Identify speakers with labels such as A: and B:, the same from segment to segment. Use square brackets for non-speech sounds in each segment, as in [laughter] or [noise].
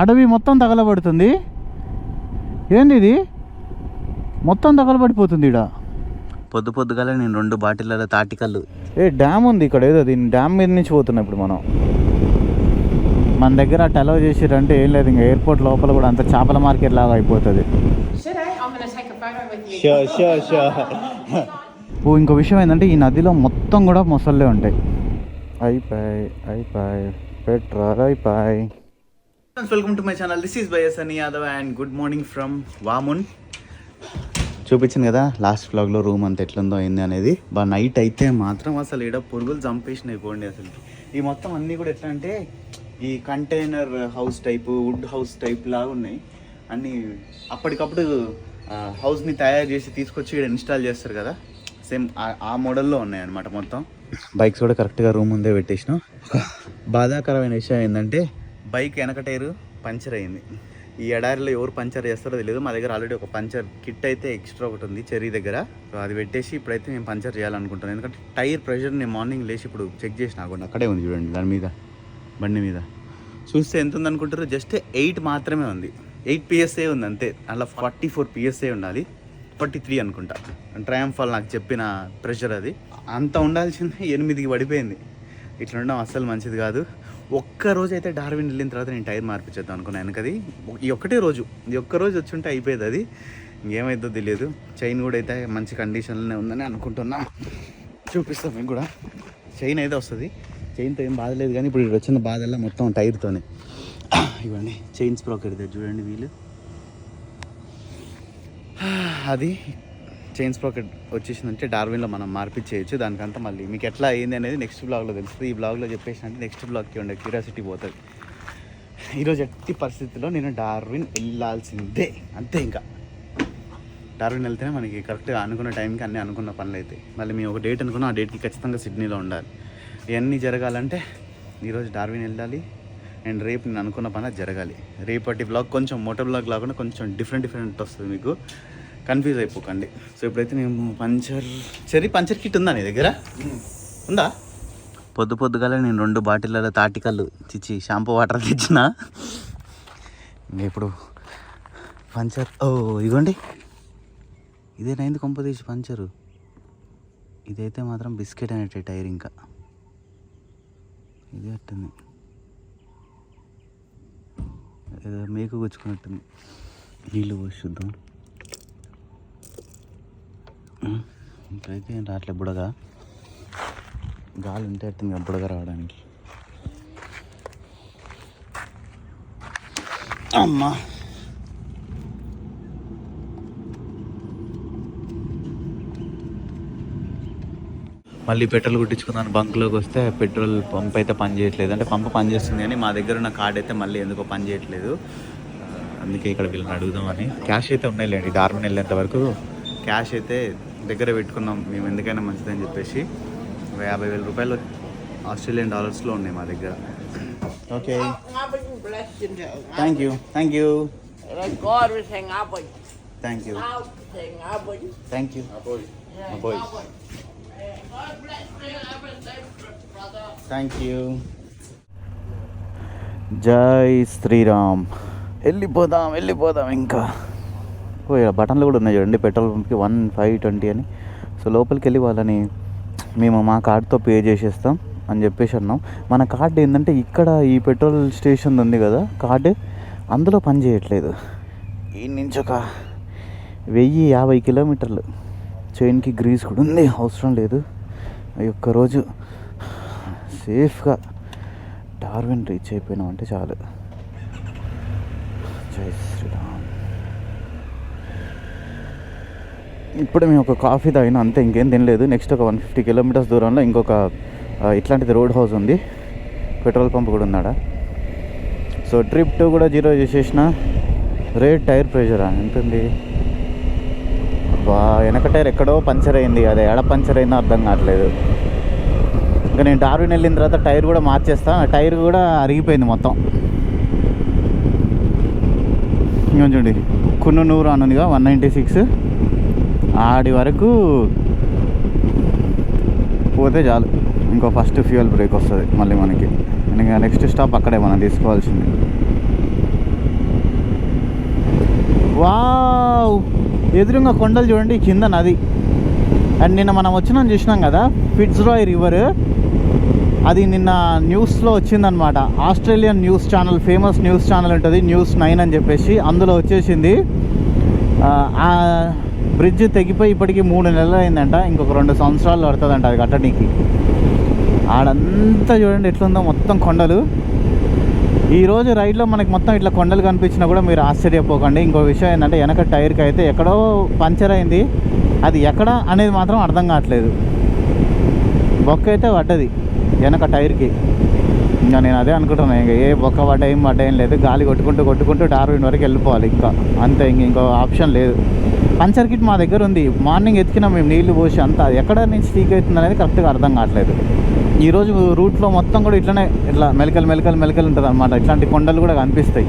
A: అడవి మొత్తం తగలబడుతుంది. ఏంది ఇది మొత్తం తగలబడిపోతుంది ఇక్కడ
B: పొద్దు పొద్దుగాల నేను రెండు బాటిళ్ళ తాటికల్లు
A: ఏ డ్యామ్ ఉంది ఇక్కడ ఏదో దీని డ్యామ్ మీద నుంచి పోతున్నాం ఇప్పుడు మనం. మన దగ్గర అటు అలౌ చేసిరంటే ఏం లేదు ఇంకా ఎయిర్పోర్ట్ లోపల కూడా అంత చేపల మార్కెట్ లాగా అయిపోతుంది. ఓ ఇంకో విషయం ఏంటంటే ఈ నదిలో మొత్తం కూడా మొసళ్ళే ఉంటాయి. అయిపోయి అయిపోయి పెట్రోల్ అయిపోయి.
B: Welcome to my channel. This is bias అని Yadav and good morning from వామున్ చూపించింది కదా లాస్ట్ వ్లాగ్లో రూమ్ అంత ఎట్లుందో అయింది అనేది. బా నైట్ అయితే మాత్రం అసలు ఈడ పురుగులు చంపేసినాయి పోండి అసలు ఈ మొత్తం అన్నీ కూడా ఎట్లా అంటే ఈ container house type wood house type లాగా ఉన్నాయి. అన్నీ అప్పటికప్పుడు హౌస్ని తయారు చేసి తీసుకొచ్చి ఇక్కడ ఇన్స్టాల్ చేస్తారు కదా. సేమ్ ఆ మోడల్లో ఉన్నాయి అనమాట మొత్తం. బైక్స్ కూడా కరెక్ట్గా రూమ్ ముందే పెట్టేసినాం. ఒక బాధాకరమైన విషయం ఏంటంటే బైక్ వెనక టైరు పంచర్ అయింది. ఈ ఎడారిలో ఎవరు పంచర్ చేస్తారో తెలియదు మా దగ్గర ఆల్రెడీ ఒక పంచర్ కిట్ అయితే ఎక్స్ట్రా ఒకటి ఉంది చెర్రీ దగ్గర. సో అది పెట్టేసి ఇప్పుడైతే మేము పంచర్ చేయాలనుకుంటున్నాను. ఎందుకంటే టైర్ ప్రెషర్ నేను మార్నింగ్ లేచి ఇప్పుడు చెక్ చేసిన. కూడా అక్కడే ఉంది చూడండి దాని మీద బండి మీద. చూస్తే ఎంత ఉంది అనుకుంటారు జస్ట్ ఎయిట్ మాత్రమే ఉంది. ఎయిట్ పిఎస్ఏ ఉంది అంతే. అలా ఫార్టీ ఫోర్ పిఎస్ఏ ఉండాలి. ఫార్టీ త్రీ అనుకుంటా. ట్రయాంఫాల్ నాకు చెప్పిన ప్రెషర్ అది. అంత ఉండాల్సింది ఎనిమిదికి పడిపోయింది. ఇట్లా ఉండడం అస్సలు మంచిది కాదు. ఒక్క రోజు అయితే డార్విన్ వెళ్ళిన తర్వాత నేను టైర్ మార్పించేద్దాం అనుకున్నాను అది ఈ ఒక్కటే రోజు. ఈ ఒక్క రోజు వచ్చి ఉంటే అయిపోయేది అది. ఇంకేమైందో తెలియదు. చైన్ కూడా అయితే మంచి కండిషన్లోనే ఉందని అనుకుంటున్నా. చూపిస్తాం మీకు కూడా. చైన్ అయితే వస్తుంది. చైన్తో ఏం బాధ లేదు కానీ ఇప్పుడు ఇక్కడ వచ్చిన బాధల్లా మొత్తం టైర్తోనే. ఇవ్వండి. చైన్ స్ప్రోకెట్ చూడండి వీలు. అది చైన్ స్ప్రోకెట్ వచ్చేసిందంటే డార్విన్లో మనం మార్పిచ్చేయచ్చు దానికంతా మళ్ళీ మీకు ఎట్లా అయింది అనేది నెక్స్ట్ బ్లాగ్లో తెలుస్తుంది. ఈ బ్లాగ్లో చెప్పేసినట్టే నెక్స్ట్ బ్లాగ్కి ఉండే క్యూరియాసిటీ పోతుంది. ఈరోజు ఎట్టి పరిస్థితుల్లో నేను డార్విన్ వెళ్ళాల్సిందే. అంతే ఇంకా. డార్విన్ వెళ్తేనే మనకి కరెక్ట్గా అనుకున్న టైంకి అన్నీ అనుకున్న పనులు అవుతాయి మళ్ళీ మేము ఒక డేట్ అనుకున్నాం ఆ డేట్కి ఖచ్చితంగా సిడ్నీలో ఉండాలి. ఇవన్నీ జరగాలంటే ఈరోజు డార్విన్ వెళ్ళాలి. అండ్ రేపు నేను అనుకున్న పని జరగాలి. రేపటి బ్లాగ్ కొంచెం మోటో బ్లాగ్ లాగా కొంచెం డిఫరెంట్ డిఫరెంట్ వస్తుంది మీకు. కన్ఫ్యూజ్ అయిపోకండి. సో ఇప్పుడైతే నేను పంచర్ చెరీ పంచర్ కిట్ ఉందా నీ దగ్గర? ఉందా? పొద్దు పొద్దుగాల నేను రెండు బాటిళ్ళలో తాటికల్లు చిచ్చి షాంపూ వాటర్ తెచ్చిన. ఇప్పుడు పంచర్ ఓ ఇదిగోండి. ఇదే కొంప తీసి పంచరు. ఇదైతే మాత్రం బిస్కెట్ అనేటి టైర్ ఇంకా. ఇది అట్టుంది. ఏదో మేకు గుచ్చుకున్నట్టుంది. నీళ్ళు పోసి చూద్దాం. ఇక్కడైతే ఏం రావట్లేదు బుడగ. గాలి ఉంటే అవుతుంది కదా బుడగ రావడానికి. అమ్మా. మళ్ళీ పెట్రోల్ కొట్టించుకున్నాను బంక్లోకి వస్తే పెట్రోల్ పంప్ అయితే పని చేయట్లేదు. అంటే పంప్ పని చేస్తుంది కానీ మా దగ్గర ఉన్న కార్డ్ అయితే మళ్ళీ ఎందుకో పని చేయట్లేదు. అందుకే ఇక్కడ వీళ్ళని అడుగుదామని. క్యాష్ అయితే ఉన్నాయిలేండి డార్మన్ వెళ్ళేంత వరకు. క్యాష్ అయితే దగ్గర పెట్టుకున్నాం. మేము ఎందుకైనా మంచిదని చెప్పేసి ఒక యాభై వేల రూపాయలు ఆస్ట్రేలియన్ డాలర్స్లో ఉన్నాయి మా దగ్గర. Okay. Thank you thank you. Thank you. Thank you. Thank you
A: జై శ్రీరామ్. వెళ్ళిపోదాం వెళ్ళిపోదాం ఇంకా. ఓ ఇక్కడ బటన్లు కూడా ఉన్నాయి చూడండి పెట్రోల్ పంప్కి వన్ ఫైవ్ ట్వంటీ అని. సో లోపలికి వెళ్ళి వాళ్ళని మేము మా కార్డ్తో పే చేసేస్తాం అని చెప్పేసి అన్నాం. మన కార్డు ఏంటంటే ఇక్కడ ఈ పెట్రోల్ స్టేషన్ ఉంది కదా కార్డు అందులో పని చేయట్లేదు. ఈ నుంచి ఒక వెయ్యి యాభై కిలోమీటర్లు. చైన్కి గ్రీస్ కూడా ఉంది అవసరం లేదు. ఈ ఒక్కరోజు సేఫ్గా డార్విన్ రీచ్ అయిపోయినాం అంటే చాలు. జై శ్రీరామ్. ఇప్పుడు మేము ఒక కాఫీ తాగిన అంతే ఇంకేం తినలేదు. నెక్స్ట్ ఒక వన్ ఫిఫ్టీ కిలోమీటర్స్ దూరంలో ఇంకొక ఇట్లాంటిది రోడ్ హౌస్ ఉంది. పెట్రోల్ పంప్ కూడా ఉన్నాడ సో ట్రిప్ టూ కూడా జీరో చేసేసిన. రేట్ టైర్ ప్రెషరా ఎంతుంది? బా వెనక టైర్ ఎక్కడో పంచర్ అయింది. అది ఎడ పంచర్ అయిందో అర్థం కావట్లేదు. ఇంకా నేను డార్విన్ వెళ్ళిన తర్వాత టైర్ కూడా మార్చేస్తా. టైర్ కూడా అరిగిపోయింది మొత్తం. ఇంకా చూడండి. కున్ను నూరు అనుందిగా వన్ నైంటీ సిక్స్ ఆడి వరకు పోతే చాలు. ఇంకో ఫస్ట్ ఫ్యూయల్ బ్రేక్ వస్తుంది మళ్ళీ మనకి. ఇంకా నెక్స్ట్ స్టాప్ అక్కడే మనం తీసుకోవాల్సింది. వావ్!
B: ఎదురుగా కొండలు చూడండి కింద నది. అండ్ నిన్న మనం వచ్చినాం చూసినాం కదా ఫిట్స్ రాయ్ రివర్ అది నిన్న న్యూస్లో వచ్చిందనమాట Australian news channel famous news channel ఉంటుంది న్యూస్ నైన్ అని చెప్పేసి అందులో వచ్చేసింది. బ్రిడ్జ్ తెగిపోయి ఇప్పటికీ మూడు నెలలు అయిందంట ఇంకొక రెండు సంవత్సరాలు పడుతుందంట అది కట్టడానికి. ఆడంతా చూడండి ఎట్లుందో మొత్తం కొండలు. ఈరోజు రైడ్లో మనకి మొత్తం ఇట్లా కొండలు కనిపించినా కూడా మీరు ఆశ్చర్యపోకండి. ఇంకో విషయం ఏంటంటే వెనక టైర్కి అయితే ఎక్కడో పంచర్ అయింది. అది ఎక్కడ అనేది మాత్రం అర్థం కావట్లేదు. బొక్క అయితే పడ్డది వెనక టైర్కి. ఇంకా నేను అదే అనుకుంటున్నాను ఇంకా ఏ బొక్క పడ్డ ఏం పడ్డ ఏం లేదు. గాలి కొట్టుకుంటూ కొట్టుకుంటూ డార్విన్ వరకు వెళ్ళిపోవాలి ఇంకా. అంతే ఇంక ఇంకో ఆప్షన్ లేదు. పంచర్ కిట్ మా దగ్గర ఉంది. మార్నింగ్ ఎత్తికినా మేము నీళ్ళు పోసి అంతా ఎక్కడ నుంచి లీక్ అవుతుంది అనేది కరెక్ట్గా అర్థం కావట్లేదు. ఈరోజు రూట్లో మొత్తం కూడా ఇట్లనే ఇట్లా మెలకలు మెలకలు మెలకలు ఉంటుంది అనమాట ఇట్లాంటి కొండలు కూడా కనిపిస్తాయి.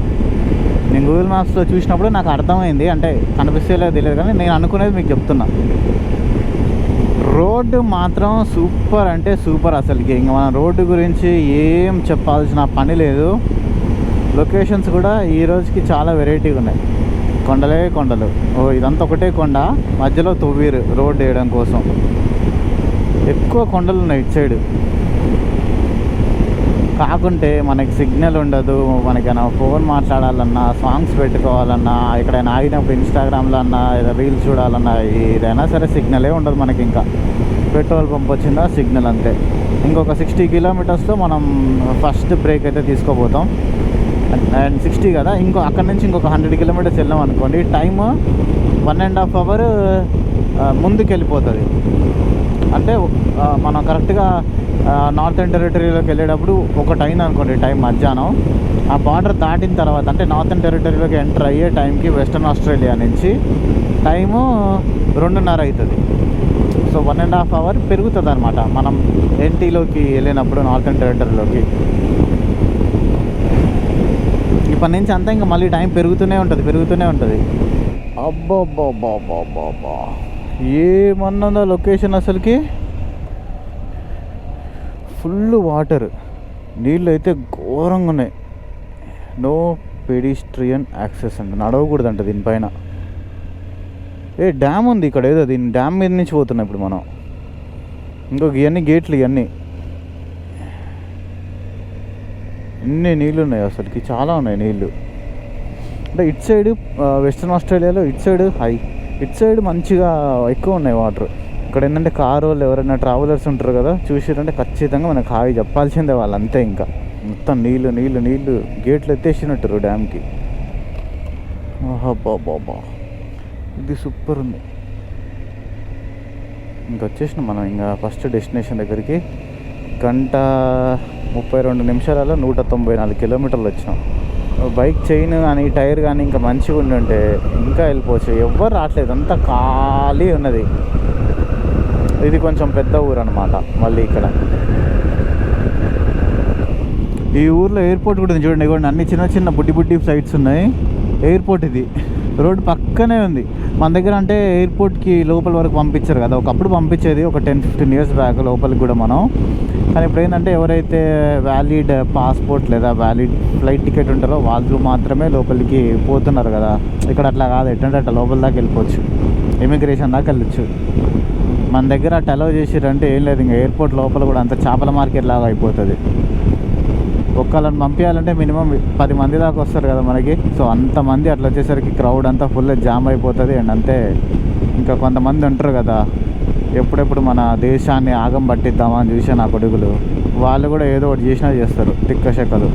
B: నేను గూగుల్ మ్యాప్స్లో చూసినప్పుడు నాకు అర్థమైంది. అంటే కనిపిస్తేలేదు తెలియదు కానీ నేను అనుకునేది మీకు చెప్తున్నా. రోడ్డు మాత్రం సూపర్ అంటే సూపర్ అసలుకి ఇంకా మన రోడ్డు గురించి ఏం చెప్పాల్సిన పని లేదు. లొకేషన్స్ కూడా ఈ రోజుకి చాలా వెరైటీగా ఉన్నాయి. కొండలే కొండలు. ఓ ఇదంతా ఒకటే కొండ. మధ్యలో తువ్వీరు రోడ్డు వేయడం కోసం. ఎక్కువ కొండలు ఉన్నాయి ఇటు సైడ్. కాకుంటే మనకి సిగ్నల్ ఉండదు. మనకైనా ఫోన్ మాట్లాడాలన్నా సాంగ్స్ పెట్టుకోవాలన్నా ఎక్కడైనా ఆగినప్పుడు ఇన్స్టాగ్రామ్లో అన్నా ఏదో రీల్స్ చూడాలన్నా ఏదైనా సరే సిగ్నలే ఉండదు మనకి ఇంకా. పెట్రోల్ పంప్ వచ్చిందా? సిగ్నల్ అంతే. ఇంకొక సిక్స్టీ కిలోమీటర్స్లో మనం ఫస్ట్ బ్రేక్ అయితే తీసుకోపోతాం అండ్ సిక్స్టీ కదా ఇంకో అక్కడ నుంచి ఇంకొక హండ్రెడ్ కిలోమీటర్స్ వెళ్ళాం అనుకోండి time one and half hour ముందుకు వెళ్ళిపోతుంది. అంటే uh, మనం కరెక్ట్గా నార్థన్ టెరిటరీలోకి వెళ్ళేటప్పుడు ఒకటి అయింది అనుకోండి టైం మధ్యాహ్నం. ఆ బార్డర్ దాటిన తర్వాత అంటే నార్థన్ టెరిటరీలోకి ఎంటర్ అయ్యే టైంకి వెస్టర్న్ ఆస్ట్రేలియా నుంచి టైము రెండున్నర అవుతుంది so one and half hour పెరుగుతుంది అనమాట మనం ఎన్టీలోకి వెళ్ళినప్పుడు నార్థన్ టెరిటరీలోకి ఇప్పటి నుంచి అంతా ఇంకా మళ్ళీ టైం పెరుగుతూనే ఉంటుంది పెరుగుతూనే ఉంటుంది. అబ్బబ్బబ్బబ్బబ్బబ్బా. ఏమన్నదో లొకేషన్ అసలుకి? ఫుల్ వాటర్ నీళ్ళు అయితే ఘోరంగా ఉన్నాయి. నో పెడిస్ట్రియన్ యాక్సెస్ అంట నడవకూడదంట దీనిపైన. ఏ డ్యామ్ ఉంది ఇక్కడ ఏదో దీని డ్యామ్ మీద నుంచి పోతున్నాం ఇప్పుడు మనం. ఇంకొక ఇవన్నీ గేట్లు ఇవన్నీ ఎన్ని నీళ్ళు ఉన్నాయి అసలుకి? చాలా ఉన్నాయి నీళ్ళు. అంటే ఇట్ సైడ్ వెస్ట్రన్ ఆస్ట్రేలియాలో ఇట్ సైడ్ హై. ఇట్ సైడ్ మంచిగా ఎక్కువ ఉన్నాయి వాటర్. ఇక్కడ ఏంటంటే కారు వాళ్ళు ఎవరైనా ట్రావెలర్స్ ఉంటారు కదా చూసిరంటే ఖచ్చితంగా మనకు హాయి చెప్పాల్సిందే వాళ్ళు అంతే ఇంకా. మొత్తం నీళ్ళు నీళ్ళు నీళ్ళు. గేట్లు ఎత్తేసినట్టు డ్యామ్కి. బాబా ఇది సూపర్ ఉంది. ఇంకా వచ్చేసినాం మనం ఇంకా ఫస్ట్ డెస్టినేషన్ దగ్గరికి. గంట ముప్పై రెండు నిమిషాలలో నూట తొంభై నాలుగు కిలోమీటర్లు వచ్చినాం. బైక్ చైన్ కానీ టైర్ కానీ ఇంకా మంచిగా ఉండి ఉంటే ఇంకా వెళ్ళిపోవచ్చు. ఎవ్వరు రావట్లేదు. అంతా ఖాళీ ఉన్నది. ఇది కొంచెం పెద్ద ఊరు అనమాట మళ్ళీ ఇక్కడ. ఈ ఊర్లో ఎయిర్పోర్ట్ కూడా ఉంది చూడండి. ఇవ్వండి అన్ని చిన్న చిన్న బుడ్డి బుడ్డి ఫ్లైట్స్ ఉన్నాయి. ఎయిర్పోర్ట్ ఇది. రోడ్ పక్కనే ఉంది. మన దగ్గర అంటే ఎయిర్పోర్ట్కి లోపల వరకు పంపించారు కదా. ఒకప్పుడు పంపించేది ఒక టెన్ ఫిఫ్టీన్ ఇయర్స్ బ్యాక్ లోపలికి కూడా మనం. కానీ ఇప్పుడు ఏంటంటే ఎవరైతే వ్యాలిడ్ పాస్పోర్ట్ లేదా వ్యాలిడ్ ఫ్లైట్ టికెట్ ఉంటారో వాళ్ళు మాత్రమే లోపలికి పోతున్నారు కదా. ఇక్కడ అట్లా కాదు. ఎట్టంటే అట్లా లోపల దాకా వెళ్ళిపోవచ్చు. ఇమిగ్రేషన్ దాకా వెళ్ళొచ్చు. మన దగ్గర అట్లా అలౌ చేసిరంటే ఏం లేదు. ఇంకా ఎయిర్పోర్ట్ లోపల కూడా అంత చేపల మార్కెట్ లాగా అయిపోతుంది. ఒక్కళ్ళని పంపించాలంటే మినిమం పది మంది దాకా వస్తారు కదా మనకి. సో అంతమంది అట్లా వచ్చేసరికి క్రౌడ్ అంతా ఫుల్ జామ్ అయిపోతుంది అండ్ అంతే. ఇంకా కొంతమంది ఉంటారు కదా ఎప్పుడెప్పుడు మన దేశాన్ని ఆగం పట్టిద్దామా అని చూసే నా కొడుకులు. వాళ్ళు కూడా ఏదో ఒకటి చేసినా చేస్తారు తిక్క శకలు.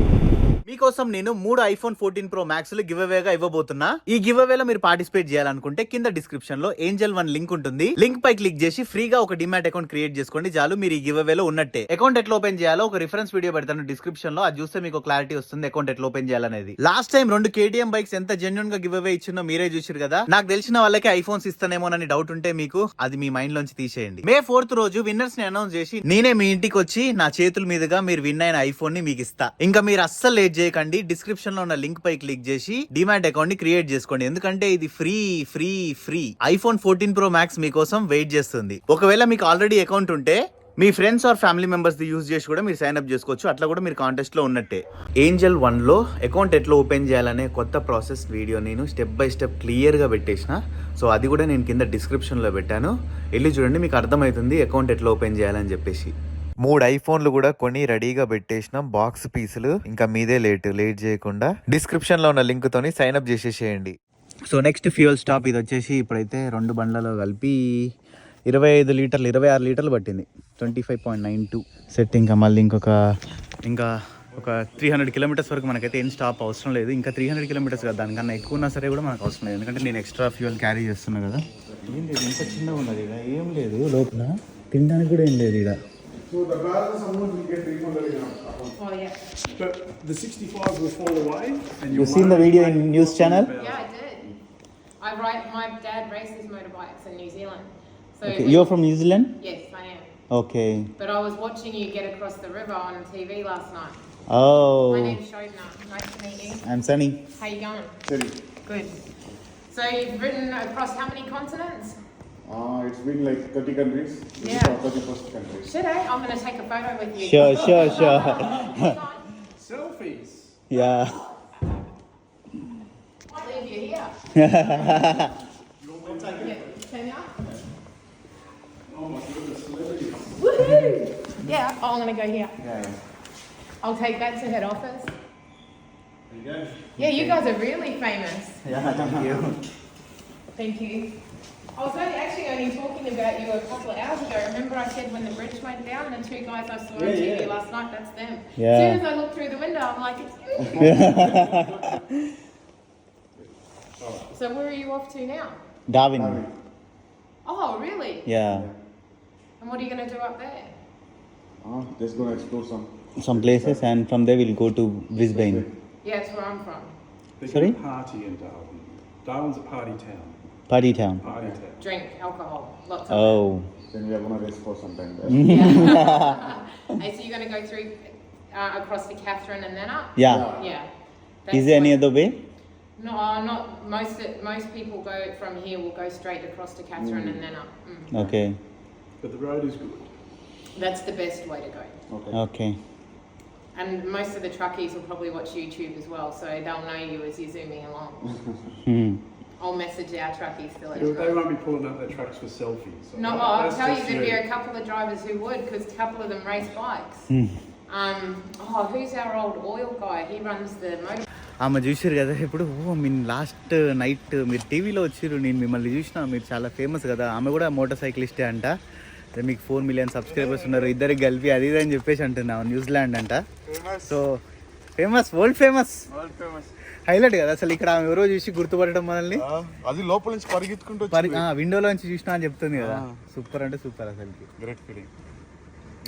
C: మీకోసం నేను మూడు ఐఫోన్ ఫోర్టీన్ ప్రో మ్యాక్స్లు గివ్ అవేగా ఇవ్వబోతున్నా. ఈ గివ్ అవేలో మీరు పార్టిసిపేట్ చేయాలనుకుంటే కింద డిస్క్రిప్షన్లో ఏంజల్ వన్ లింక్ ఉంటుంది. లింక్ పై క్లిక్ చేసి ఫ్రీగా ఒక డిమాట్ అకౌంట్ క్రియేట్ చేసుకోండి. చాలు మీరు ఈ గివ్ అవేలో ఉన్నట్టే. అకౌంట్ ఎట్లా ఓపెన్ చేయాలో ఒక రిఫరెన్స్ వీడియో పెడతాను డిస్క్రిప్షన్లో అది చూస్తే మీకు క్లారిటీ వస్తుంది అకౌంట్ ఎట్లా ఓపెన్ చేయాలనేది. లాస్ట్ టైం రెండు కేటీఎం బైక్స్ ఎంత జెన్యున్గా గివ్ అవే ఇచ్చిందో మీరే చూసారు కదా. నాకు తెలిసిన వాళ్ళకి ఐఫోన్స్ ఇస్తానేమోనని డౌట్ ఉంటే మీకు అది మీ మైండ్ లోంచి తీసేయండి. మే ఫోర్త్ రోజు విన్నర్స్ని అనౌన్స్ చేసి నేనే మీ ఇంటికి వచ్చి నా చేతుల మీదుగా మీరు విన్ అయిన ఐఫోన్ని మీకు ఇస్తా. ఇంకా మీరు అస్సలు లేట్ చేయకండి. డిస్క్రిప్షన్లో ఉన్న లింక్ పై క్లిక్ చేసి డిమాట్ అకౌంట్ని క్రియేట్ చేసుకోండి. ఎందుకంటే ఇది free free free. IPhone fourteen Pro Max మీకోసం వెయిట్ చేస్తుంది. ఒకవేళ మీకు ఆల్రెడీ అకౌంట్ ఉంటే మీ friends or family members the use చేసి కూడా మీరు సైన్ అప్ చేసుకోవచ్చు. అట్లా కూడా మీరు కాంటెస్ట్లో ఉన్నట్టే. ఏంజల్ వన్లో అకౌంట్ ఎట్లా ఓపెన్ చేయాలనే కొత్త ప్రాసెస్ వీడియో నేను స్టెప్ బై స్టెప్ క్లియర్గా పెట్టేసిన.
B: సో అది కూడా నేను కింద డిస్క్రిప్షన్లో పెట్టాను. వెళ్ళి చూడండి మీకు అర్థమవుతుంది అకౌంట్ ఎట్లా ఓపెన్ చేయాలని చెప్పేసి. మూడు ఐఫోన్లు కూడా కొని రెడీగా పెట్టేసినాం. బాక్స్ పీసులు ఇంకా మీదే లేట్ లేట్ చేయకుండా. డిస్క్రిప్షన్లో ఉన్న లింక్ తోని సైన్ అప్ చేసేసేయండి. సో నెక్స్ట్ ఫ్యూయల్ స్టాప్ ఇది వచ్చేసి ఇప్పుడైతే రెండు బండ్లలో కలిపి ఇరవై ఐదు లీటర్లు ఇరవై ఆరు లీటర్లు పట్టింది. Twenty five point nine two set ఇంకా మళ్ళీ ఇంకొక ఇంకా ఒక త్రీ హండ్రెడ్ కిలోమీటర్స్ వరకు మనకైతే ఏం స్టాప్ అవసరం లేదు. ఇంకా త్రీ హండ్రెడ్ కిలోమీటర్స్ కదా దానికన్నా ఎక్కువ ఉన్నా సరే కూడా మనకు అవసరం లేదు. ఎందుకంటే నేను ఎక్స్ట్రా ఫ్యూయల్ క్యారీ చేస్తున్నా కదా. ఏం లేదు ఇంత చిన్నగా ఉన్నది? ఇక్కడ ఏం లేదు లోపల. తినడానికి కూడా ఏం లేదు ఇక్కడ.
D: So the rather someone will get removed in account.
A: Oh, yeah.
D: But the 65 will fall away and You've
B: seen the video in news channel?
A: Yeah, I did. I ride, my dad races motorbikes in New Zealand. So
B: Okay,
A: you're
B: from New Zealand?
A: Yes, I am.
B: Okay.
A: But I was watching you get across the river on TV last night.
B: Oh.
A: My name's Shodna. Nice to meet you.
B: I'm Sunny.
A: How you going?
D: Good.
A: Good. So you've ridden across how many continents?
D: Uh, it's been like 30 countries. This
A: yeah.
D: is our 31st country.
A: Should I? I'm going to take a photo with you.
B: Sure, sure, sure. [laughs] [laughs]
D: Selfies.
B: Yeah.
A: I'll leave you here. [laughs] You'll take it. Can you? Oh my goodness, celebrities. Woohoo! Yeah, oh, I'm going to go here. Yeah. I'll take that to head office.
D: There you go.
A: Yeah, you guys are really famous.
B: Yeah, thank you.
A: Thank you. I was only actually only talking about you a couple of hours ago. Remember I said when the bridge went down and the two guys I saw on TV
B: yeah.
A: last night, that's them.
B: Yeah.
A: As soon as I looked through the window, I'm like, it's you. [laughs] so where are you off to now?
B: Darwin.
A: Oh, really?
B: Yeah.
A: And what are you going to do up there?
D: Uh, just gonna explore some.
B: Some places and from there we'll go to Brisbane.
A: Yeah, it's where I'm from.
E: Big
B: Sorry?
E: Party in Darwin. Darwin's a party town.
B: Party town.
E: Party town.
A: Drink alcohol, lots of
B: Oh.
D: Then we are gonna rest for some time. There.
A: it. Yeah. [laughs] hey, so you're going to go through uh, across to Catherine and then up?
B: Yeah.
A: Yeah.
B: Is there any
A: what-
B: other way?
A: No, uh, not most. Most people go from here. Will go straight across to Catherine and then up. Mm.
B: Okay.
E: But the road is good.
A: That's the best way to go.
D: Okay.
B: Okay.
A: And most of the truckies will probably watch YouTube as well, so they'll know you as you're zooming along. [laughs] [laughs]
B: Hmm.
A: I'll message our truckies to let
E: They
A: us
E: they won't be pulling up their trucks for selfies. So
A: No,
E: that-
A: I'll
E: that's
A: tell you,
E: just
A: there'd be a couple of drivers who would, because a couple of them race bikes. Um, oh, who's our old oil guy? He runs the motor.
B: ఆమె చూసారు కదా ఇప్పుడు ఓ mean last night మీరు టీవీలో వచ్చిర్రు నేను మిమ్మల్ని చూసిన మీరు చాలా ఫేమస్ కదా ఆమె కూడా మోటార్ సైక్లిస్టే అంట అదే మీకు ఫోర్ మిలియన్ సబ్స్క్రైబర్స్ ఉన్నారు ఇద్దరికి కలిపి అది ఇది అని చెప్పేసి అంటుంది ఆమె న్యూజిలాండ్ అంట so famous world famous
D: World famous.
B: Highlight కదా అసలు ఇక్కడ ఆమె ఎవరో చూసి గుర్తుపట్టడం మనల్ని.
D: అది లోపల నుంచి పరిగెత్తుకుంటూ
B: పరి విండోలో నుంచి చూసినా అని చెప్తుంది కదా. సూపర్ అంటే సూపర్
D: ఫీలింగ్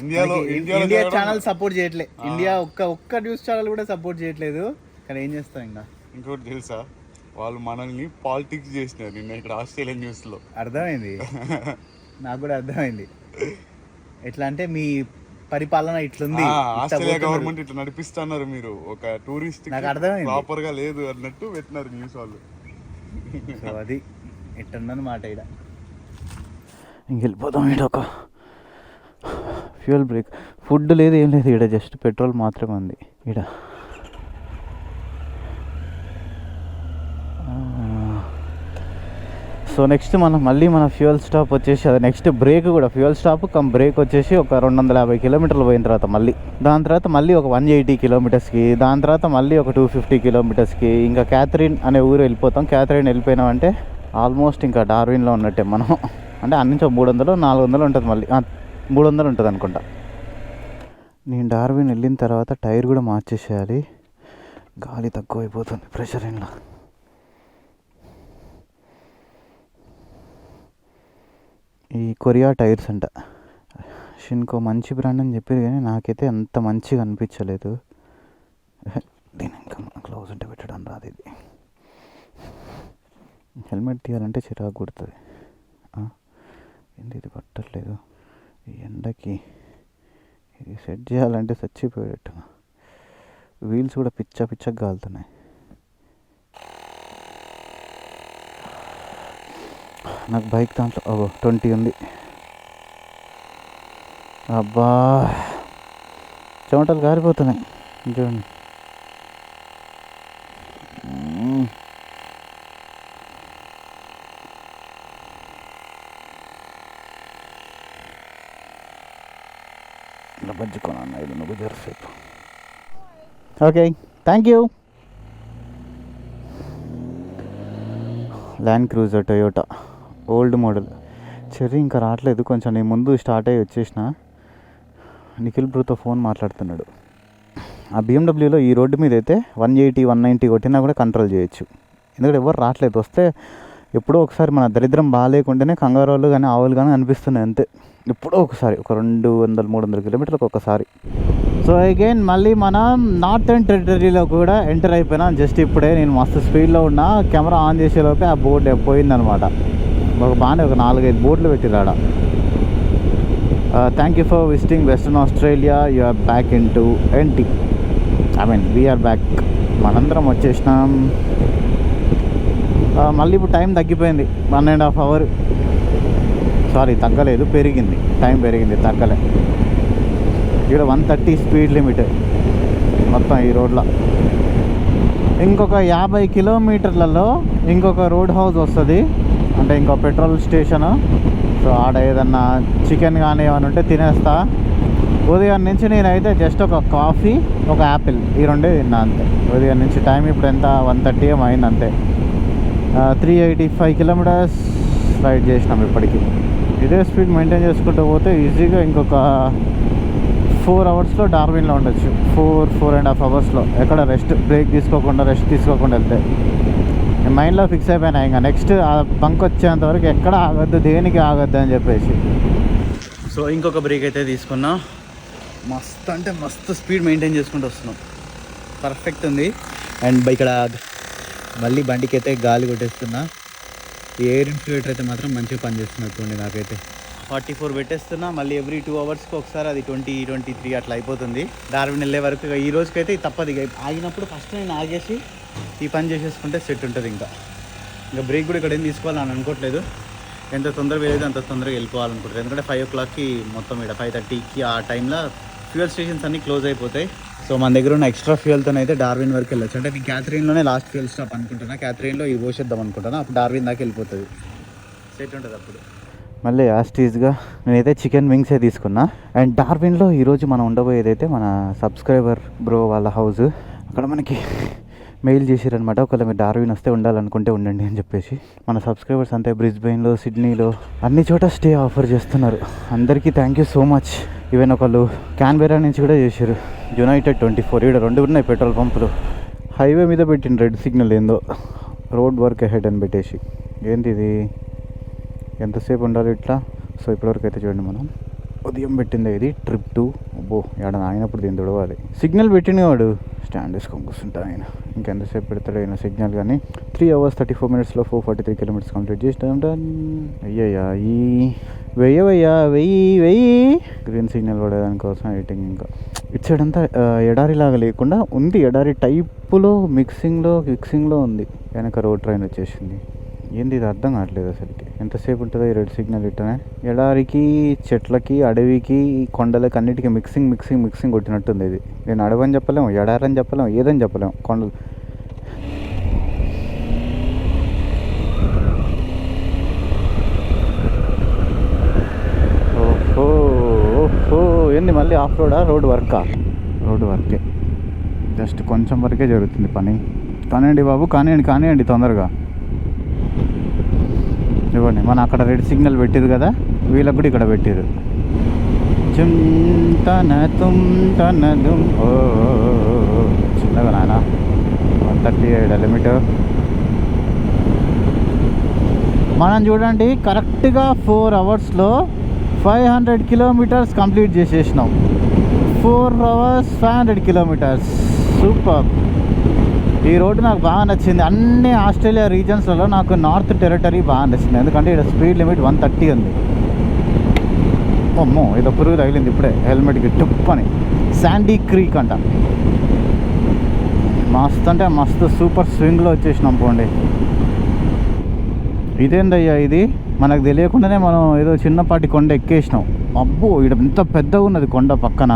D: ఇండియాలో
B: ఇండియా ఛానల్ సపోర్ట్ చేయట్లే. ఇండియా ఒక్క ఒక్క న్యూస్ ఛానల్ కూడా సపోర్ట్ చేయట్లేదు. కానీ ఏం చేస్తాం ఇంకా?
D: ఇంకోటి తెలుసా? వాళ్ళు మనల్ని పాలిటిక్స్ చేసినారు నిన్న ఇక్కడ ఆస్ట్రేలియా న్యూస్లో.
B: అర్థమైంది. [laughs] నాకు కూడా అర్థమైంది. ఎట్లా అంటే మీ పరిపాలన ఇట్లుంది.
D: ఆస్ట్రేలియా. గవర్నమెంట్ ఇట్లా నడిపిస్తున్నారు మీరు. ఒక టూరిస్ట్
B: నాకు అర్థమైంది.
D: ప్రాపర్గా లేదు అన్నట్టు పెట్టినారు న్యూస్ వాళ్ళు.
B: సో అది ఎట్టన్నమాట ఇక్కడ ఇంకెళ్ళిపోదాం ఇక్కడ ఒక ఫ్యూయల్ బ్రేక్ ఫుడ్ లేదు ఏం లేదు ఇక్కడ జస్ట్ పెట్రోల్ మాత్రమే ఉంది. ఇక్కడ సో నెక్స్ట్ మనం మళ్ళీ మన ఫ్యూయల్ స్టాప్ వచ్చేసి అది నెక్స్ట్ బ్రేక్ కూడా ఫ్యూయల్ స్టాప్ కమ్ బ్రేక్ వచ్చేసి ఒక రెండు వందల యాభై కిలోమీటర్లు పోయిన తర్వాత మళ్ళీ. దాని తర్వాత మళ్ళీ ఒక వన్ ఎయిటీ కిలోమీటర్స్కి దాని తర్వాత మళ్ళీ ఒక టూ ఫిఫ్టీ కిలోమీటర్స్కి ఇంకా క్యాథరిన్ అనే ఊరు వెళ్ళిపోతాం. క్యాథరిన్ వెళ్ళిపోయినామంటే ఆల్మోస్ట్ ఇంకా డార్విన్లో ఉన్నట్టే మనం. అంటే అన్నించి మూడు వందలు నాలుగు వందలు ఉంటుంది మళ్ళీ. మూడు వందలు ఉంటుంది అనుకుంటా. నేను డార్విన్ వెళ్ళిన తర్వాత టైర్ కూడా మార్చేసేయాలి. గాలి తక్కువ అయిపోతుంది ప్రెషర్ ఇంట్లో ఈ కొరియా టైర్స్ అంట. షిన్కో మంచి బ్రాండ్ అని చెప్పారు కానీ నాకైతే అంత మంచిగా అనిపించలేదు. దీని ఇంకా క్లోజ్ ఉంటే పెట్టడం రాదు ఇది. హెల్మెట్ తీయాలంటే చిరాకు కొడుతుంది. ఏంటి ఇది పట్టట్లేదు? ఈ ఎండకి ఇది సెట్ చేయాలంటే చచ్చిపోయేటట్టు వీల్స్ కూడా పిచ్చ పిచ్చగా కాలుతున్నాయి నాకు బైక్ దాంట్లో ట్వంటీ ఉంది. అబ్బా చెమటలు కారిపోతున్నాయి చూడండి. ఇలా బజ్జుకున్నాను ఐదు నువ్వు జరసేపు. Okay thank you Land Cruiser Toyota old model. Cherry ఇంకా రావట్లేదు. కొంచెం నేను ముందు స్టార్ట్ అయ్యి వచ్చేసిన. నిఖిల్ బ్రూతో ఫోన్ మాట్లాడుతున్నాడు. ఆ బీఎండబ్ల్యూలో ఈ రోడ్డు మీద అయితే వన్ ఎయిటీ వన్ నైంటీ కొట్టినా కూడా కంట్రోల్ చేయొచ్చు. ఎందుకంటే ఎవరు రావట్లేదు. వస్తే ఎప్పుడో ఒకసారి మన దరిద్రం బాగాలేకుంటేనే కంగారోలు కానీ ఆవులు కానీ అనిపిస్తున్నాయి అంతే. ఎప్పుడో ఒకసారి ఒక రెండు వందల మూడు వందల కిలోమీటర్లకు ఒకసారి. సో అగైన్ మళ్ళీ మనం నార్థన్ టెరిటరీలో కూడా ఎంటర్ అయిపోయినా. జస్ట్ ఇప్పుడే నేను మస్తు స్పీడ్లో ఉన్నా. కెమెరా ఆన్ చేసేలోపే ఆ బోర్డు పోయిందనమాట. మాకు బాగానే ఒక నాలుగైదు బోర్డులు పెట్టిరాడ thank you for visiting Western Australia you are back in to NT I mean we're back మనందరం వచ్చేసినాం. మళ్ళీ ఇప్పుడు టైం తగ్గిపోయింది. One and half hour sorry తగ్గలేదు. పెరిగింది. టైం పెరిగింది. తగ్గలే. ఇక్కడ వన్ థర్టీ స్పీడ్ లిమిట్ మొత్తం ఈ రోడ్లో. ఇంకొక యాభై కిలోమీటర్లలో ఇంకొక రోడ్ హౌస్ వస్తుంది. అంటే ఇంకో పెట్రోల్ స్టేషను. సో ఆడ ఏదన్నా చికెన్ కానీ ఏమైనా ఉంటే తినేస్తా. ఉదయం నుంచి నేనైతే జస్ట్ ఒక కాఫీ ఒక యాపిల్ ఈ రెండే తిన్నా అంతే. ఉదయం నుంచి టైం ఇప్పుడు ఎంత? వన్ థర్టీ ఏమో అయింది అంతే. Three eighty five kilometres ride చేసినాం ఇప్పటికి. ఇదే స్పీడ్ మెయింటైన్ చేసుకుంటూ పోతే ఈజీగా ఇంకొక ఫోర్ అవర్స్లో డార్విన్లో ఉండొచ్చు. ఫోర్ ఫోర్ అండ్ హాఫ్ అవర్స్లో. ఎక్కడ రెస్ట్ బ్రేక్ తీసుకోకుండా రెస్ట్ తీసుకోకుండా వెళ్తే. మైండ్లో ఫిక్స్ అయిపోయినా ఇంకా నెక్స్ట్ ఆ బంక్ వచ్చేంత వరకు ఎక్కడ ఆగొద్దు దేనికి ఆగొద్దు అని చెప్పేసి.
C: సో ఇంకొక బ్రేక్ అయితే తీసుకున్నా. మస్తు అంటే మస్తు స్పీడ్ మెయింటైన్ చేసుకుంటూ వస్తున్నాం. పర్ఫెక్ట్ ఉంది. అండ్ ఇక్కడ మళ్ళీ బండికి అయితే గాలి కొట్టేస్తున్నా. ఈ ఎయిర్ ఇన్ఫ్లేటర్ అయితే మాత్రం మంచిగా పనిచేస్తున్నట్టు నాకైతే. ఫార్టీ ఫోర్ పెట్టేస్తున్నా మళ్ళీ ఎవ్రీ టూ అవర్స్కి ఒకసారి అది ట్వంటీ ట్వంటీ త్రీ అట్లా అయిపోతుంది. డార్విన్ వెళ్ళే వరకు ఈ రోజుకైతే తప్పదు. ఇక ఆగినప్పుడు ఫస్ట్ నేను ఆగేసి ఈ పని చేసేసుకుంటే సెట్ ఉంటుంది ఇంకా. ఇంకా బ్రేక్ కూడా ఇక్కడ ఏం తీసుకోవాలని అనుకోవట్లేదు ఎంత తొందరగా వెళ్ళేది అంత తొందరగా వెళ్ళిపోవాలనుకుంటారు ఎందుకంటే ఫైవ్ ఓ క్లాక్కి మొత్తం ఇక్కడ ఫైవ్ థర్టీకి ఆ టైంలో ఫ్యూయల్ స్టేషన్స్ అన్నీ క్లోజ్ అయిపోతాయి. సో మన దగ్గర ఉన్న ఎక్స్ట్రా ఫ్యూయల్తో అయితే డార్విన్ వరకు వెళ్ళొచ్చు. అంటే నేను క్యాథరిన్లోనే లాస్ట్ ఫ్యూయల్ స్టాప్ అనుకుంటున్నా. క్యాథరిన్లో ఇది పోసేద్దాం అనుకుంటున్నా. అప్పుడు డార్విన్ దాకా వెళ్ళిపోతుంది. సెట్ ఉంటుంది అప్పుడు.
B: మళ్ళీ యాస్టీస్గా నేనైతే చికెన్ వింగ్సే తీసుకున్నా. అండ్ డార్విన్లో ఈరోజు మనం ఉండబోయేదైతే మన సబ్స్క్రైబర్ బ్రో వాళ్ళ హౌస్ అక్కడ మనకి మెయిల్ చేసిరనమాట ఒకవేళ మీరు డార్విన్ వస్తే ఉండాలనుకుంటే ఉండండి అని చెప్పేసి. మన సబ్స్క్రైబర్స్ అంతే బ్రిస్బెయిన్లో సిడ్నీలో అన్ని చోట స్టే ఆఫర్ చేస్తున్నారు. అందరికీ thank you so much even ఒకళ్ళు క్యాన్బెరా నుంచి కూడా చేశారు యునైటెడ్ ట్వంటీ ఫోర్ ఇక్కడ రెండు ఉన్నాయి పెట్రోల్ పంపులు. హైవే మీద పెట్టిన రెడ్ సిగ్నల్ ఏందో. రోడ్ వర్క్ హెడ్ అని పెట్టేసి. ఏంటిది? ఎంతసేపు ఉండాలి ఇట్లా? సో ఇప్పటివరకు అయితే చూడండి మనం. ఉదయం పెట్టింది ఇది ట్రిప్ టు. అబ్బో ఎక్కడ ఆయనప్పుడు దీన్ని తొడవాలి. సిగ్నల్ పెట్టిన వాడు. స్టాండ్ వేసుకొని కూర్చుంటా ఆయన. ఇంకెంతసేపు పెడతాడు ఆయన సిగ్నల్ కానీ. త్రీ అవర్స్ థర్టీ ఫోర్ మినిట్స్లో four forty three kilometres complete చేసినాం డన్. అయ్యయ్యా ఈ వెయ్యవయ్యా వెయ్యి వెయ్యి గ్రీన్ సిగ్నల్ పడేదానికోసం ఎడిటింగ్ ఇంకా. ఇటు సైడ్ అంతా ఎడారి ఎడారిలాగా లేకుండా ఉంది. ఎడారి టైపులో మిక్సింగ్లో మిక్సింగ్లో ఉంది. వెనక రోడ్ ట్రైన్ వచ్చేసింది. ఏంది ఇది అర్థం కావట్లేదు అసలుకి. ఎంతసేపు ఉంటుందో ఈ రెడ్ సిగ్నల్ ఇట్టనే ఎడారికి చెట్లకి అడవికి కొండలకి అన్నిటికీ మిక్సింగ్ మిక్సింగ్ మిక్సింగ్ కొట్టినట్టుంది ఇది. నేను అడవని చెప్పలేము ఎడారని చెప్పలేము ఏదని చెప్పలేము. కొండలు. ఓహో ఓహో ఏంది మళ్ళీ ఆఫ్ రోడా రోడ్ వర్కా రోడ్ వర్కే జస్ట్ కొంచెం వరకే జరుగుతుంది పని. కానివ్వండి బాబు కానివ్వండి కానివ్వండి తొందరగా. ఇవ్వండి. మన అక్కడ రెడ్ సిగ్నల్ పెట్టిరు కదా వీళ్ళకి కూడా ఇక్కడ పెట్టిరు చుంతన తుంతన దుమ్ ఓ చిన్నగా నాన్న. One thirty eight limit. మనం చూడండి కరెక్ట్గా ఫోర్ అవర్స్లో five hundred kilometres complete చేసేసినాం. Four hours five hundred kilometres. Super. ఈ రోడ్డు నాకు బాగా నచ్చింది. అన్ని ఆస్ట్రేలియా రీజన్స్లలో నాకు నార్త్ టెరిటరీ బాగా నచ్చింది. ఎందుకంటే ఇక్కడ స్పీడ్ లిమిట్ వన్ థర్టీ ఉంది. అమ్మో ఏదో పురుగు తగిలింది ఇప్పుడే. హెల్మెట్కి టుప్ అని శాండీ క్రీక్ అంట. మస్తు అంటే మస్తు సూపర్ స్వింగ్లో వచ్చేసినాం పోండి. ఇదేందయ్యా ఇది? మనకు తెలియకుండానే మనం ఏదో చిన్నపాటి కొండ ఎక్కేసినాం. అబ్బో ఇక్కడ ఎంత పెద్దగా ఉన్నది కొండ పక్కన.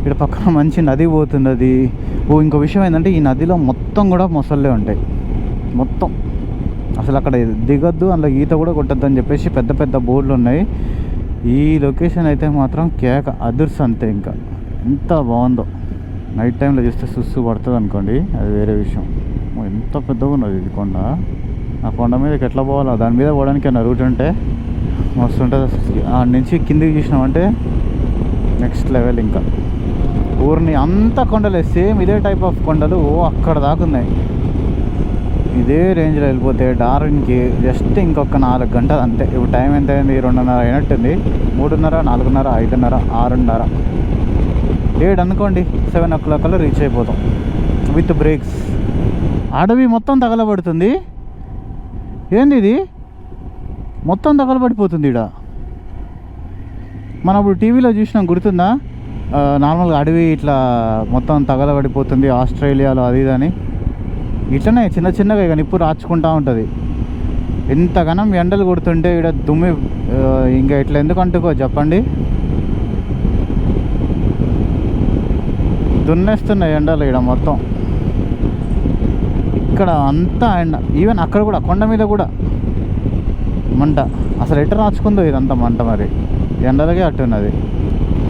B: ఇక్కడ పక్కన మంచి నది పోతుంది అది ఓ ఇంకో విషయం ఏంటంటే ఈ నదిలో మొత్తం కూడా మొసళ్ళే ఉంటాయి. మొత్తం. అసలు అక్కడ దిగద్దు అందులో ఈత కూడా కొట్టద్దు అని చెప్పేసి పెద్ద పెద్ద బోర్డులు ఉన్నాయి. ఈ లొకేషన్ అయితే మాత్రం కేక అదుర్స్ అంతే ఇంకా. ఎంత బాగుందో. నైట్ టైంలో చూస్తే సుస్సు పడుతుంది అనుకోండి అది వేరే విషయం. ఓ, ఎంత పెద్దగా ఉన్నది ఇది కొండ. ఆ కొండ మీదకి ఎట్లా పోవాలో దాని మీద పోవడానికి ఏమైనా రూట్ ఉంటే మస్తు ఉంటుంది అసలు నుంచి కిందికి చూసినామంటే నెక్స్ట్ లెవెల్ ఇంకా. ఊరిని అంత కొండలే సేమ్ ఇదే టైప్ ఆఫ్ కొండలు అక్కడ దాకా ఉన్నాయి. ఇదే రేంజ్లో వెళ్ళిపోతే డార్విన్కి జస్ట్ ఇంకొక నాలుగు గంటలు అంతే. ఇప్పుడు టైం ఎంత అయింది రెండున్నర అయినట్టుంది. మూడున్నర నాలుగున్నర ఐదున్నర ఆరున్నర. ఏడు అనుకోండి సెవెన్ ఓ క్లాక్ అలా రీచ్ అయిపోతాం. విత్ బ్రేక్స్ అడవి మొత్తం తగలబడుతుంది. ఏంది ఇది? మొత్తం తగలబడిపోతుంది ఇక్కడ మనం ఇప్పుడు టీవీలో చూసినాం గుర్తుందా? నార్మల్గా అడవి ఇట్లా మొత్తం తగలబడిపోతుంది ఆస్ట్రేలియాలో అది ఇది అని. ఇట్లనే చిన్న చిన్నగా ఇక నిప్పు రాచుకుంటూ ఉంటుంది. ఎంతగానం ఎండలు కొడుతుంటే ఇక్కడ దుమ్మి ఇంకా ఇట్లా ఎందుకు అంటుకో చెప్పండి? దున్నేస్తున్నాయి ఎండలు ఇక్కడ మొత్తం. ఇక్కడ అంతా ఎండ ఈవెన్ అక్కడ కూడా కొండ మీద కూడా. మంట. అసలు ఎట్ట రాచుకుందో ఇదంతా మంట మరి. ఎండలకే అట్టున్నది.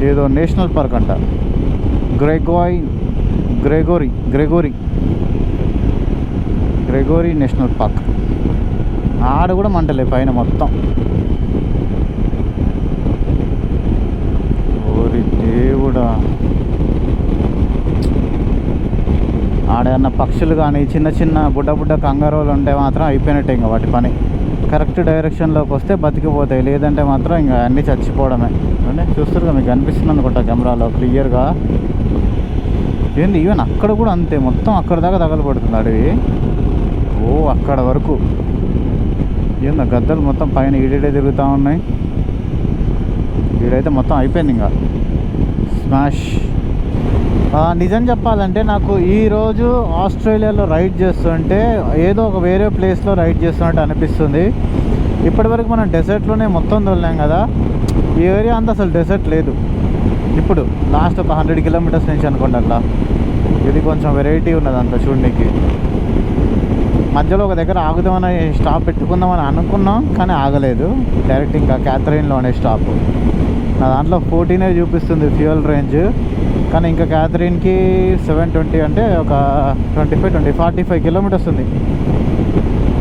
B: ఏదో నేషనల్ పార్క్ అంట. గ్రెగోయ్ Gregory Gregory. Gregory national park. ఆడ కూడా మంటలే పైన మొత్తం. ఓరి దేవుడా. ఆడేమన్నా పక్షులు కానీ చిన్న చిన్న బుడ్డ బుడ్డ కంగారోలు ఉంటే మాత్రం అయిపోయినట్టే ఇంకా వాటి పని. కరెక్ట్ డైరెక్షన్లోకి వస్తే బతికిపోతాయి. లేదంటే మాత్రం ఇంకా అన్నీ చచ్చిపోవడమే. అంటే చూస్తారు మీకు అనిపిస్తుంది అనుకుంటా కెమెరాలో క్లియర్గా. ఏంది ఈవెన్ అక్కడ కూడా అంతే. మొత్తం అక్కడ దాకా తగలబడుతుంది అడవి. ఓ అక్కడ వరకు. ఏందా గద్దలు మొత్తం పైన ఈడేడే తిరుగుతూ ఉన్నాయి. ఈడైతే మొత్తం అయిపోయింది ఇంకా. స్మాష్. నిజం చెప్పాలంటే నాకు ఈరోజు ఆస్ట్రేలియాలో రైడ్ చేస్తుంటే ఏదో ఒక వేరే ప్లేస్లో రైడ్ చేస్తున్నట్టు అనిపిస్తుంది. ఇప్పటివరకు మనం డెసర్ట్లోనే మొత్తం తోలినాం కదా. ఈ ఏరియా అంతా అసలు డెసర్ట్ లేదు. ఇప్పుడు లాస్ట్ ఒక హండ్రెడ్ కిలోమీటర్స్ నుంచి అనుకోండి అట్లా. ఇది కొంచెం వెరైటీ ఉన్నది అంత చూడడానికి మధ్యలో ఒక దగ్గర ఆగుదామని స్టాప్ పెట్టుకుందామని అనుకున్నాం కానీ ఆగలేదు. డైరెక్ట్ ఇంకా క్యాథరిన్లోనే స్టాప్. నా దాంట్లో ఫోర్టీనే చూపిస్తుంది ఫ్యూయల్ రేంజ్. కానీ ఇంకా క్యాథరిన్కి సెవెన్ ట్వంటీ అంటే ఒక twenty five twenty forty five kilometres ఉంది.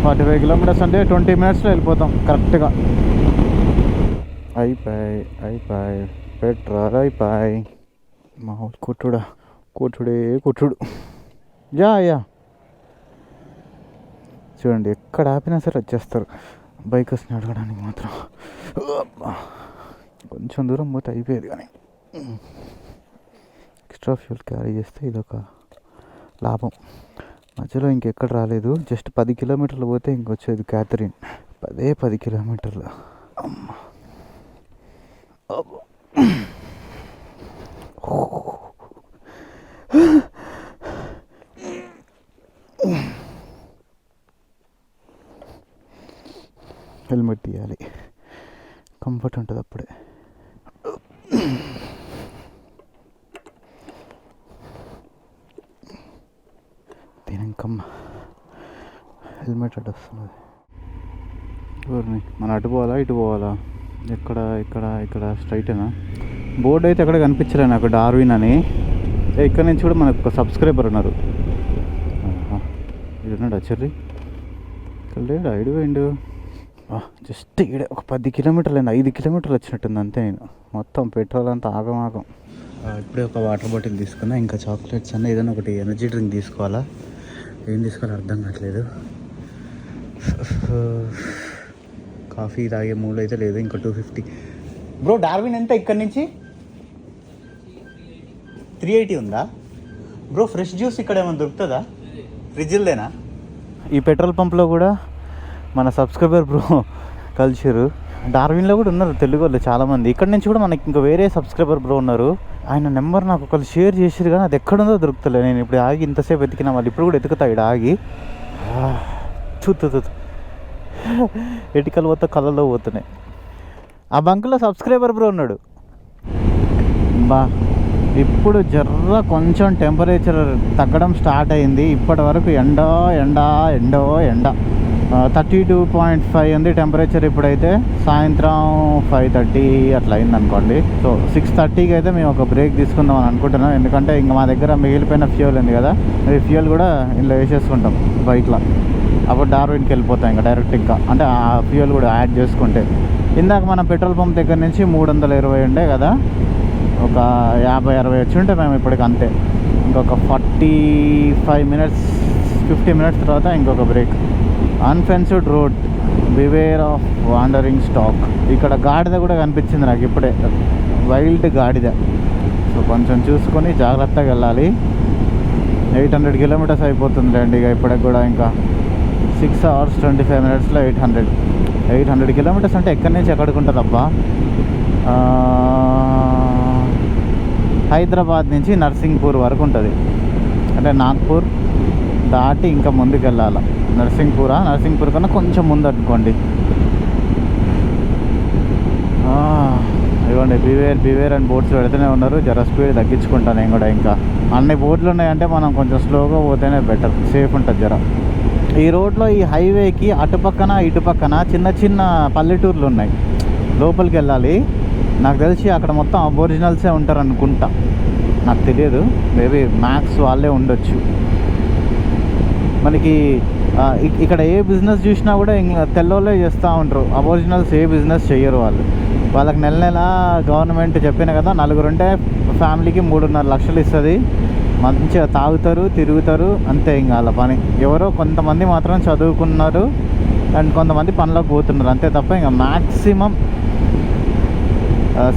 B: ఫార్టీ ఫైవ్ కిలోమీటర్స్ అంటే ట్వంటీ మినిట్స్లో వెళ్ళిపోతాం కరెక్ట్గా. అయిపోయి అయిపోయి పెట్రోల్ అయిపోయి మామూలు కొట్టుడా కొట్టుడే కొట్టుడు యా యా. చూడండి ఎక్కడ ఆపినా సరే వచ్చేస్తారు. బైకర్స్ని అడగడానికి మాత్రం. కొంచెం దూరం పోతే అయిపోయేది కానీ. ఎక్స్ట్రా ఫ్యూల్ క్యారీ చేస్తే ఇదొక లాభం. మధ్యలో ఇంకెక్కడ రాలేదు. జస్ట్ పది కిలోమీటర్లు పోతే ఇంకొచ్చేది క్యాథరిన్. పదే పది కిలోమీటర్లు. అమ్మ. హెల్మెట్ తీయాలి. కంఫర్ట్ ఉంటుంది అప్పుడే. అమ్మ హెల్మెట్ అటు వస్తున్నది ఎవరిని? మన అటు పోవాలా ఇటు పోవాలా? ఎక్కడ ఇక్కడ ఇక్కడ స్ట్రైటేనా బోర్డు అయితే ఎక్కడ కనిపించలే నాకు డార్విన్ అని. ఇక్కడ నుంచి కూడా మనకు ఒక సబ్స్క్రైబర్ ఉన్నారు. ఇడున్నాడు ఇది ఉన్నాడు చెర్రీ? ఇక్కడ లేడు? ఐడు పోయిండు జస్ట్ ఇక్కడ ఒక పది కిలోమీటర్లు అండి ఐదు కిలోమీటర్లు వచ్చినట్టుంది అంతే నేను. మొత్తం పెట్రోల్ అంతా ఆగమాగం. ఇప్పుడే ఒక వాటర్ బాటిల్ తీసుకున్నా. ఇంకా చాక్లెట్స్ అన్న ఏదైనా ఒకటి ఎనర్జీ డ్రింక్ తీసుకోవాలా? ఏం తీసుకోవాలో అర్థం కావట్లేదు. కాఫీ తాగే మూడు అయితే లేదు ఇంకా టూ ఫిఫ్టీ బ్రో డార్విన్ ఎంత ఇక్కడి నుంచి? త్రీ ఎయిటీ ఉందా? బ్రో ఫ్రెష్ జ్యూస్ ఇక్కడ ఏమైనా దొరుకుతుందా? ఫ్రిడ్జిల్దేనా? ఈ పెట్రోల్ పంప్లో కూడా మన సబ్స్క్రైబర్ బ్రో కల్చరు డార్విన్లో కూడా ఉన్నారు తెలుగు వాళ్ళు చాలామంది. ఇక్కడ నుంచి కూడా మనకి ఇంకా వేరే సబ్స్క్రైబర్ బ్రో ఉన్నారు. ఆయన నెంబర్ నాకు ఒకరు షేర్ చేసారు కానీ అది ఎక్కడుందో దొరుకుతలే. నేను ఇప్పుడు ఆగి ఇంతసేపు ఎతికినా వాళ్ళు ఇప్పుడు కూడా ఎతుకుతా ఇక్కడ ఆగి. చూతు ఎటికలు పోతే కళ్ళలో పోతున్నాయి. ఆ బంకులో సబ్స్క్రైబర్ బ్రో ఉన్నాడు. బా ఇప్పుడు జర్ర కొంచెం టెంపరేచర్ తగ్గడం స్టార్ట్ అయింది. ఇప్పటి వరకు ఎండ ఎండ ఎండో ఎండ. థర్టీ టూ పాయింట్ ఫైవ్ ఉంది టెంపరేచర్ ఇప్పుడైతే. సాయంత్రం ఫైవ్ థర్టీ అట్లా అయింది అనుకోండి సో సిక్స్ థర్టీకి అయితే మేము ఒక బ్రేక్ తీసుకుందాం అని అనుకుంటున్నాం. ఎందుకంటే ఇంకా మా దగ్గర మిగిలిపోయిన ఫ్యూయల్ ఉంది కదా. ఈ ఫ్యూయల్ కూడా ఇందులో వేసేసుకుంటాం బైక్లో. అప్పుడు డార్విన్కి వెళ్ళిపోతాం ఇంకా డైరెక్ట్ ఇంకా. అంటే ఆ ఫ్యూయల్ కూడా యాడ్ చేసుకుంటే. ఇందాక మనం పెట్రోల్ పంప్ దగ్గర నుంచి మూడు వందల ఇరవై ఉండే కదా. ఒక యాభై అరవై వచ్చి ఉంటే మేము ఇప్పటికి అంతే. ఇంకొక forty five minutes fifty minutes తర్వాత ఇంకొక break unfenced road beware of wandering stock ఇక్కడ గాడిద కూడా కనిపించింది నాకు ఇప్పుడే. వైల్డ్ గాడిద. సో కొంచెం చూసుకొని జాగ్రత్తగా వెళ్ళాలి. ఎయిట్ హండ్రెడ్ కిలోమీటర్స్ అయిపోతుంది అండి ఇక ఇప్పటికి కూడా ఇంకా. సిక్స్ అవర్స్ ట్వంటీ ఫైవ్ మినిట్స్లో eight hundred eight hundred kilometres అంటే ఎక్కడి నుంచి ఎక్కడికి ఉంటుంది అబ్బా? హైదరాబాద్ నుంచి నర్సింగ్పూర్ వరకు ఉంటుంది. అంటే నాగ్పూర్ దాటి ఇంకా ముందుకు వెళ్ళాలి నర్సింగ్పూరా నర్సింగ్పూర్ కన్నా కొంచెం ముందు అనుకోండి. ఇవ్వండి ఇదిగోండి బివేర్ బివేర్ అని బోర్డ్స్ పెడుతూనే ఉన్నారు. జర స్పీడ్ తగ్గించుకుంటాను నేను కూడా ఇంకా. అన్ని బోర్డులు ఉన్నాయంటే మనం కొంచెం స్లోగా పోతేనే బెటర్. సేఫ్ ఉంటుంది జర. ఈ రోడ్లో ఈ హైవేకి అటుపక్కన ఇటుపక్కన చిన్న చిన్న పల్లెటూర్లు ఉన్నాయి. లోపలికి వెళ్ళాలి. నాకు తెలిసి అక్కడ మొత్తం అబోరిజినల్సే ఉంటారు అనుకుంటా నాకు తెలియదు. మేబీ మ్యాథ్స్ వాళ్ళే ఉండొచ్చు. మనకి ఇక్కడ ఏ బిజినెస్ చూసినా కూడా ఇంక తెల్లోళ్ళే చేస్తూ ఉంటారు అబోరిజినల్స్ ఏ బిజినెస్ చేయరు వాళ్ళు. వాళ్ళకి నెల నెల గవర్నమెంట్ చెప్పిన కదా నలుగురు ఉంటే ఫ్యామిలీకి మూడున్నర లక్షలు ఇస్తుంది. మంచిగా తాగుతారు తిరుగుతారు అంతే ఇంకా వాళ్ళ పని. ఎవరో కొంతమంది మాత్రం చదువుకున్నారు అండ్ కొంతమంది పనిలోకి పోతున్నారు. అంతే తప్ప ఇంకా మ్యాక్సిమం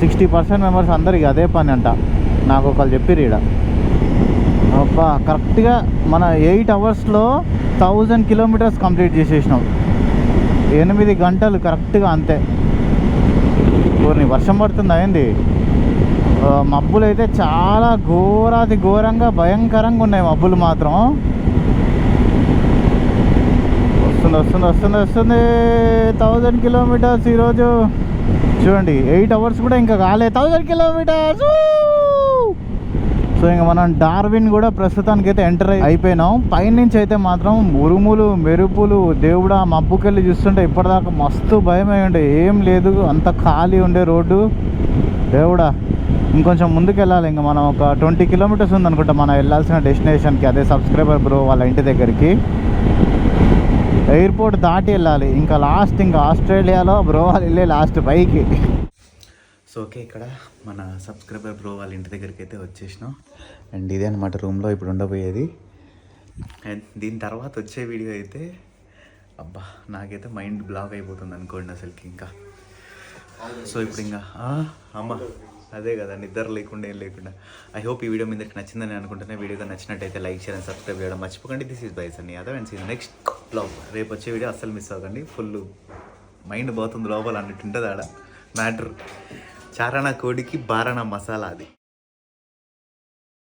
B: సిక్స్టీ పర్సెంట్ మెంబర్స్ అందరికి అదే పని అంట. నాకు ఒకళ్ళు చెప్పిరు ఇక్కడ అబ్బా కరెక్ట్గా మన ఎయిట్ అవర్స్లో థౌజండ్ కిలోమీటర్స్ కంప్లీట్ చేసేసినాం ఎనిమిది గంటలు కరెక్ట్గా అంతే. ఊరిని వర్షం పడుతుందా ఏంది? మబ్బులు అయితే చాలా ఘోరాది ఘోరంగా భయంకరంగా ఉన్నాయి మబ్బులు మాత్రం. వస్తుంది వస్తుంది వస్తుంది వస్తుంది. థౌజండ్ కిలోమీటర్స్ ఈరోజు. చూడండి ఎయిట్ అవర్స్ కూడా ఇంకా కాలే. Thousand kilometres. సో ఇంకా మనం డార్విన్ కూడా ప్రస్తుతానికి అయితే ఎంటర్ అయిపోయినాం. పైనుంచి అయితే మాత్రం ఉరుములు మెరుపులు దేవుడా మబ్బుకెళ్ళి చూస్తుంటే ఇప్పటిదాకా మస్తు భయం అయి ఉండే. ఏం లేదు అంత ఖాళీ ఉండే రోడ్డు. దేవుడా ఇంకొంచెం ముందుకు వెళ్ళాలి ఇంకా మనం ఒక ట్వంటీ కిలోమీటర్స్ ఉందనుకుంటా మనం వెళ్ళాల్సిన డెస్టినేషన్కి. అదే సబ్స్క్రైబర్ బ్రో వాళ్ళ ఇంటి దగ్గరికి. ఎయిర్పోర్ట్ దాటి వెళ్ళాలి. ఇంకా లాస్ట్ ఇంకా ఆస్ట్రేలియాలో బ్రో వాళ్ళు వెళ్ళే లాస్ట్ పైకి
C: సో ఓకే ఇక్కడ మన సబ్స్క్రైబర్ బ్రో వాళ్ళ ఇంటి దగ్గరికి అయితే వచ్చేసినాం. అండ్ ఇదే అనమాట రూమ్లో ఇప్పుడు ఉండబోయేది. అండ్ దీని తర్వాత వచ్చే వీడియో అయితే అబ్బా నాకైతే మైండ్ బ్లాక్ అయిపోతుంది అనుకోండి అసలుకి ఇంకా. సో ఇప్పుడు ఇంకా అమ్మ అదే కదా నిద్ర లేకుండా ఏం లేకుండా. ఐ హోప్ ఈ వీడియో మీ దగ్గరికి నచ్చిందని అనుకుంటున్నా. వీడియో నచ్చినట్టయితే లైక్ షేర్ అండ్ సబ్స్క్రైబ్ చేయడం మర్చిపోకండి. దిస్ ఈస్ బైస్ అండి యాదవ్ అండ్ నెక్స్ట్ బ్లాగ్ రేపు వచ్చే వీడియో అస్సలు మిస్ అవ్వకండి. ఫుల్ మైండ్ పోతుంది లోపల అన్నట్టు ఉంటుంది ఆడ. మ్యాటర్ చారణ కోడికి బారణ మసాలా అది.